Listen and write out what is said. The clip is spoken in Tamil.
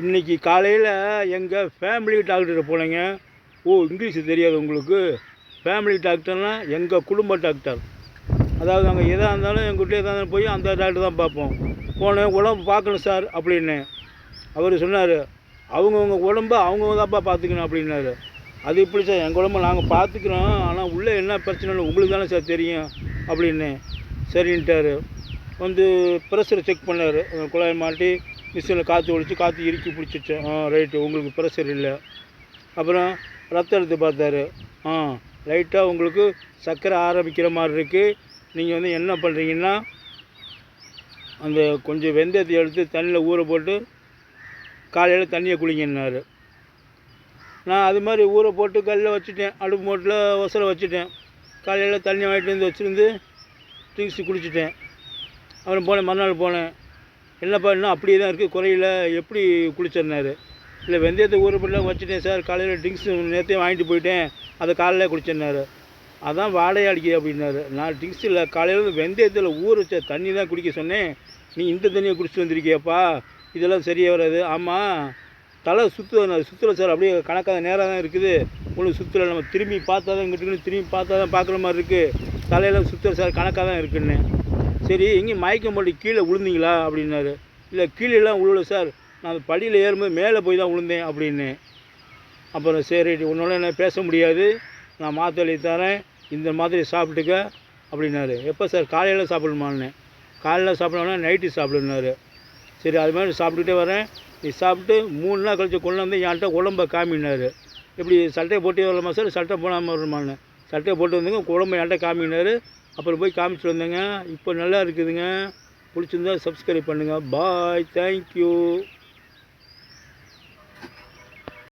இன்றைக்கி காலையில் எங்கள் ஃபேமிலி டாக்டர் போனேங்க. ஓ இங்கிலீஷ் தெரியாது உங்களுக்கு. ஃபேமிலி டாக்டர்னால் எங்கள் குடும்ப டாக்டர் அதாவது நாங்கள் எதாக இருந்தாலும் எங்கள்கிட்ட எதாக இருந்தாலும் போய் அந்த டாக்டர் தான் பார்ப்போம். போனேன் உடம்பு பார்க்கணும் சார் அப்படின்னு அவர் சொன்னார் அவங்கவுங்க உடம்ப அவங்கவுங்க தான்ப்பா பார்த்துக்கணும் அப்படின்னாரு. அது இப்படி சார் எங்கள் உடம்ப நாங்கள் பார்த்துக்குறோம். ஆனால் உள்ளே என்ன பிரச்சனைன்னு உங்களுக்கு தானே சார் தெரியும் அப்படின்னு சரின்ட்டாரு. வந்து ப்ரெஷரை செக் பண்ணார். குழாய் மாட்டி மிஷினில் காற்று ஒழிச்சு காற்று இறுக்கி பிடிச்சிச்சு. ஆ ரைட்டு உங்களுக்கு ப்ரெஷர் இல்லை. அப்புறம் ரத்தம் எடுத்து பார்த்தாரு. ஆ லைட்டாக உங்களுக்கு சர்க்கரை ஆரம்பிக்கிற மாதிரி இருக்குது நீங்கள் வந்து என்ன பண்ணுறீங்கன்னா அந்த கொஞ்சம் வெந்தயத்தை எடுத்து தண்ணியில் ஊற போட்டு காலையில் தண்ணியை குளிங்கன்னாரு. நான் அது மாதிரி ஊற போட்டு கல்லில் வச்சுட்டேன். அடுப்பு மூட்டில் ஒசரை வச்சுட்டேன். காலையில் தண்ணி வாங்கிட்டு வந்து வச்சுருந்து திங்ஸ் குடிச்சிட்டேன். அப்புறம் போனேன் மறுநாள் போனேன். என்னப்பா இன்னும் அப்படியே தான் இருக்குது குறையில எப்படி குளிச்சிருந்தாரு இல்லை வெந்தயத்தை ஊற பண்ணலாம் வச்சுட்டேன் சார். காலையில் ட்ரிங்க்ஸ் நேற்றே வாங்கிட்டு போயிட்டேன். அதை காலையில் குடிச்சிருந்தாரு அதான் வாடையை அடிக்குது அப்படின்னாரு. நான் ட்ரிங்க்ஸ் இல்லை காலையில் வெந்தயத்தில் ஊற வச்ச தண்ணி தான் குடிக்க சொன்னேன். நீ இந்த தண்ணியை குடிச்சிட்டு வந்திருக்கியப்பா? இதெல்லாம் சரியாக வராது. ஆமாம் தலை சுற்றுது சுற்றுல சார். அப்படியே கணக்காக நேராக தான் இருக்குது. உங்களுக்கு சுற்றுல நம்ம திரும்பி பார்த்தா தான் இங்கிட்டு இங்கிட்டு திரும்பி பார்த்தா தான் பார்க்குற மாதிரி இருக்குது தலையெல்லாம் சுற்றுல சார். கணக்காக தான் இருக்குன்னு. சரி எங்கேயும் மயக்கம் போட்டு கீழே விழுந்தீங்களா? அப்படின்னாரு. இல்லை கீழேலாம் விழுல சார். நான் படியில் ஏறும்போது மேலே போய் தான் விழுந்தேன் அப்படின்னு. அப்புறம் சரி உன்னால என்ன பேச முடியாது. நான் மாத்திரை தரேன். இந்த மாதிரி சாப்பிட்டுக்க அப்படின்னாரு. எப்போ சார்? காலையில் சாப்பிடணுமான்னு. காலையில் சாப்பிடணும்னா நைட்டு சாப்பிடுனாரு சரி அது மாதிரி சாப்பிட்டுட்டே வரேன். நீ சாப்பிட்டு மூணு நாள் கழிச்சு கொண்டு வந்து என்கிட்ட உடம்ப காமினார் இப்படி சட்டையை போட்டு வரலாமா சார்? சட்டை போடாமல் வரணுமான்னு. சட்டையை போட்டு வந்துங்க உடம்ப என்கிட்ட காமினார் அப்புறம் போய் காமிச்சிட்டு வந்தேங்க. இப்போ நல்லா இருக்குதுங்க. பிடிச்சிருந்தா சப்ஸ்கிரைப் பண்ணுங்கள் பாய் தேங்க்யூ